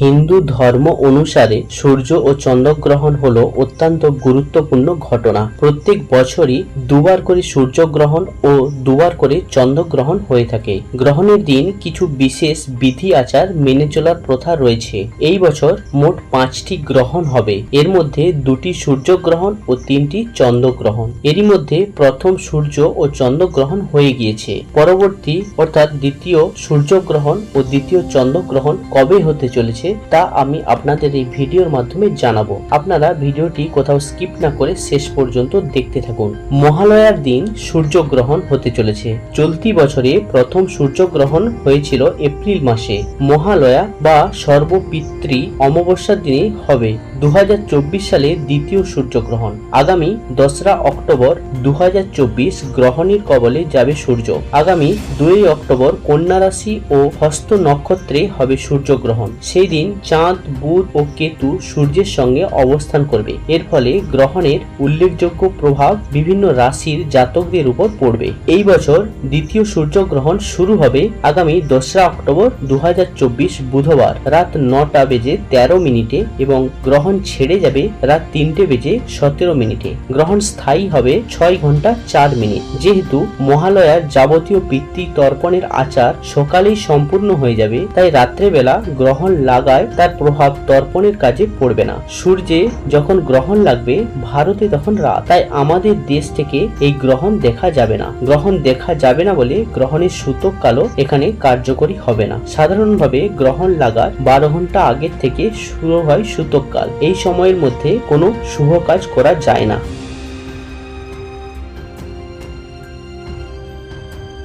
হিন্দু ধর্ম অনুসারে সূর্য ও চন্দ্রগ্রহণ হলো অত্যন্ত গুরুত্বপূর্ণ ঘটনা। প্রত্যেক বছরই দুবার করে সূর্যগ্রহণ ও দুবার করে চন্দ্রগ্রহণ হয়ে থাকে। গ্রহণের দিন কিছু বিশেষ বিধি আচার মেনে চলার প্রথা রয়েছে। এই বছর মোট পাঁচটি গ্রহণ হবে। এর মধ্যে দুটি সূর্যগ্রহণ ও তিনটি চন্দ্রগ্রহণ। এরই মধ্যে প্রথম সূর্য ও চন্দ্রগ্রহণ হয়ে গিয়েছে। পরবর্তী অর্থাৎ দ্বিতীয় সূর্যগ্রহণ ও দ্বিতীয় চন্দ্রগ্রহণ কবে হতে চলেছে তা আমি আপনাদের এই ভিডিওর মাধ্যমে জানাব। আপনারা ভিডিওটি কোথাও স্কিপ না করে শেষ পর্যন্ত দেখতে থাকুন। মহালয়ার দিন সূর্যগ্রহণ হতে চলেছে। চলতি বছরে প্রথম সূর্যগ্রহণ হয়েছিল এপ্রিল মাসে। মহালয়া বা সর্বপিতৃ অমাবস্যার দিনে হবে। দু হাজার চব্বিশ সালে দ্বিতীয় সূর্যগ্রহণ। আগামী দোসরা অক্টোবর দু হাজার চব্বিশ গ্রহণের কবলে যাবে সূর্য। আগামী দুই অক্টোবর কন্যা রাশি ও হস্ত নক্ষত্রে হবে সূর্যগ্রহণ। সেই দিন চাঁদ, বুধ ও কেতু সূর্যের সঙ্গে অবস্থান করবে। এর ফলে গ্রহণের উল্লেখযোগ্য প্রভাব বিভিন্ন রাশির জাতকদের উপর পড়বে। এই বছর দ্বিতীয় সূর্যগ্রহণ শুরু হবে আগামী দোসরা অক্টোবর দু হাজার চব্বিশ বুধবার। রাত নটা বেজে তেরো মিনিটে এবং গ্রহণ ছেড়ে যাবে রাত তিনটে বেজে সতেরো মিনিটে। গ্রহণ স্থায়ী হবে ছয় ঘণ্টা চার মিনিট। যেহেতু মহালয়ার যাবতীয় পিতৃ তর্পণের আচার সকালেই সম্পূর্ণ হয়ে যাবে, তাই রাত্রেবেলা গ্রহণ লাগায় তার প্রভাব তর্পণের কাজে পড়বে না। সূর্যে যখন গ্রহণ লাগবে, ভারতে তখন রাত। তাই আমাদের দেশ থেকে এই গ্রহণ দেখা যাবে না। গ্রহণ দেখা যাবে না বলে গ্রহণের সূতক কালও এখানে কার্যকরী হবে না। সাধারণভাবে গ্রহণ লাগার বারো ঘণ্টা আগের থেকে শুরু হয় সূতক কাল। এই সময়ের মধ্যে কোনো শুভ কাজ করা যায় না।